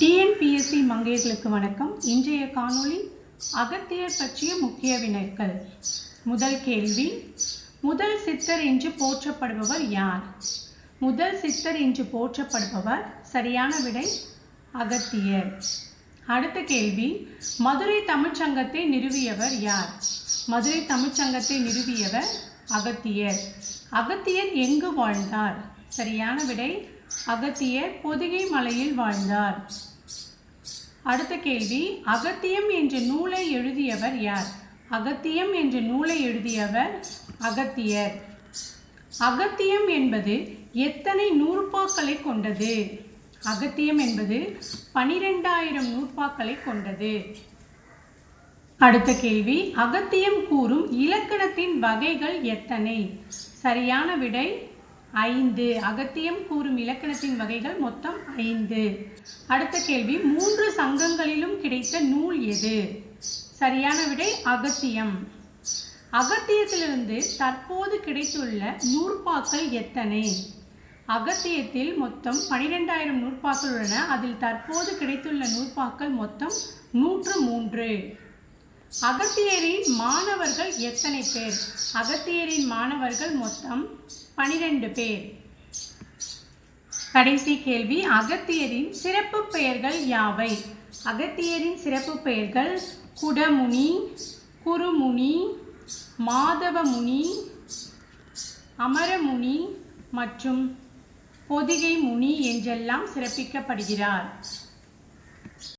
TNPSC மங்கையர்களுக்கு வணக்கம். இன்றைய காணொளி அகத்தியர் பற்றிய முக்கிய வினைகள். முதல் கேள்வி முதல் சித்தர் என்று போற்றப்படுபவர் யார்? முதல் சித்தர் என்று போற்றப்படுபவர் சரியான விடை அகத்தியர். அடுத்த கேள்வி மதுரை தமிழ்ச்சங்கத்தை நிறுவியவர் யார்? மதுரை தமிழ்ச்சங்கத்தை நிறுவியவர் அகத்தியர். அகத்தியர் எங்கு வாழ்ந்தார்? சரியான விடை அகத்தியர் பொதிகை மலையில் வாழ்ந்தார். அடுத்த கேள்வி அகத்தியம் என்ற நூலை எழுதியவர் யார்? அகத்தியம் என்ற நூலை எழுதியவர் அகத்தியர். அகத்தியம் என்பது எத்தனை நூற்பாக்களை கொண்டது? அகத்தியம் என்பது பனிரெண்டாயிரம் நூற்பாக்களை கொண்டது. அடுத்த கேள்வி அகத்தியம் கூறும் இலக்கணத்தின் வகைகள் எத்தனை? சரியான விடை ஐந்து. அகத்தியம் கூறும் இலக்கணத்தின் வகைகள் மொத்தம் ஐந்து. அடுத்த கேள்வி மூன்று சங்கங்களிலும் கிடைத்த நூல் எது? சரியான விடை அகத்தியம். அகத்தியத்திலிருந்து தற்போது கிடைத்துள்ள நூற்பாக்கள் எத்தனை? அகத்தியத்தில் மொத்தம் பனிரெண்டாயிரம் நூற்பாக்கள் உள்ளன. அதில் தற்போது கிடைத்துள்ள நூற்பாக்கள் மொத்தம் நூற்று மூன்று. அகத்தியரின் மாணவர்கள் எத்தனை பேர்? அகத்தியரின் மாணவர்கள் மொத்தம் பனிரெண்டு பேர். கடைசி கேள்வி அகத்தியரின் சிறப்பு பெயர்கள் யாவை? அகத்தியரின் சிறப்பு பெயர்கள் குடமுனி குருமுனி மாதவமுனி அமரமுனி மற்றும் பொதிகை முனி என்றெல்லாம் சிறப்பிக்கப்படுகிறார்.